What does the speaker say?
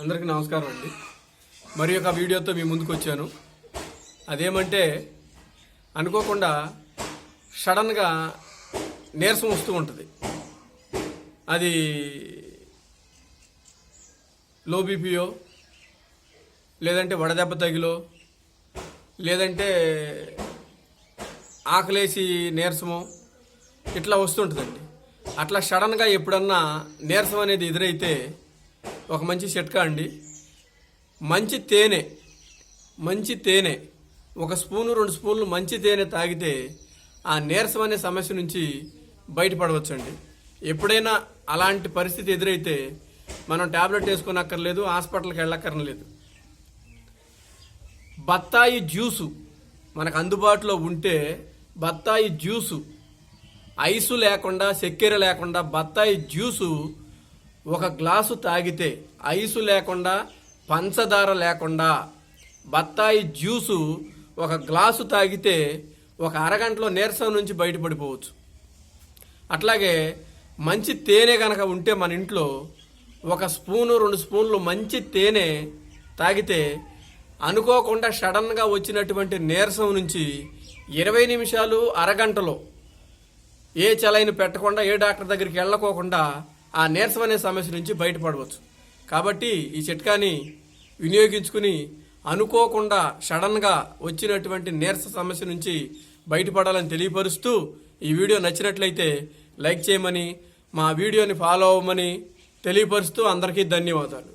అందరికీ నమస్కారం అండి. మరి ఒక వీడియోతో మీ ముందుకు వచ్చాను. అదేమంటే అనుకోకుండా సడన్గా నీరసం వస్తూ ఉంటుంది. అది లో బీపీయో లేదంటే వడదెబ్బ తగిలో లేదంటే ఆకలేసి నీరసమో ఇట్లా వస్తుంటుందండి అట్లా సడన్గా ఎప్పుడన్నా నీరసం అనేది ఎదురైతే ఒక మంచి చిట్కా అండి. మంచి తేనె మంచి తేనె. ఒక స్పూను రెండు స్పూన్లు మంచి తేనె తాగితే ఆ నీరసం అనే సమస్య నుంచి బయటపడవచ్చండి. ఎప్పుడైనా అలాంటి పరిస్థితి ఎదురైతే మనం టాబ్లెట్ వేసుకోనక్కర్లేదు హాస్పిటల్కి వెళ్ళక్కర్లేదు. బత్తాయి జ్యూసు మనకు అందుబాటులో ఉంటే బత్తాయి జ్యూసు ఐసు లేకుండా చక్కెర లేకుండా బత్తాయి జ్యూసు ఒక గ్లాసు తాగితే ఐసు లేకుండా పంచదార లేకుండా బత్తాయి జ్యూసు ఒక గ్లాసు తాగితే ఒక అరగంటలో నీరసం నుంచి బయటపడిపోవచ్చు. అట్లాగే మంచి తేనె కనుక ఉంటే మన ఇంట్లో ఒక స్పూను రెండు స్పూన్లు మంచి తేనె తాగితే అనుకోకుండా సడన్గా వచ్చినటువంటి నీరసం నుంచి ఇరవై నిమిషాలు అరగంటలో ఏ చలైన పెట్టకుండా ఏ డాక్టర్ దగ్గరికి వెళ్ళకోకుండా ఆ నీరసం అనే సమస్య నుంచి బయటపడవచ్చు. కాబట్టి ఈ చిట్కాని వినియోగించుకుని అనుకోకుండా సడన్గా వచ్చినటువంటి నీరస సమస్య నుంచి బయటపడాలని తెలియపరుస్తూ ఈ వీడియో నచ్చినట్లయితే లైక్ చేయమని మా వీడియోని ఫాలో అవ్వమని తెలియపరుస్తూ అందరికీ ధన్యవాదాలు.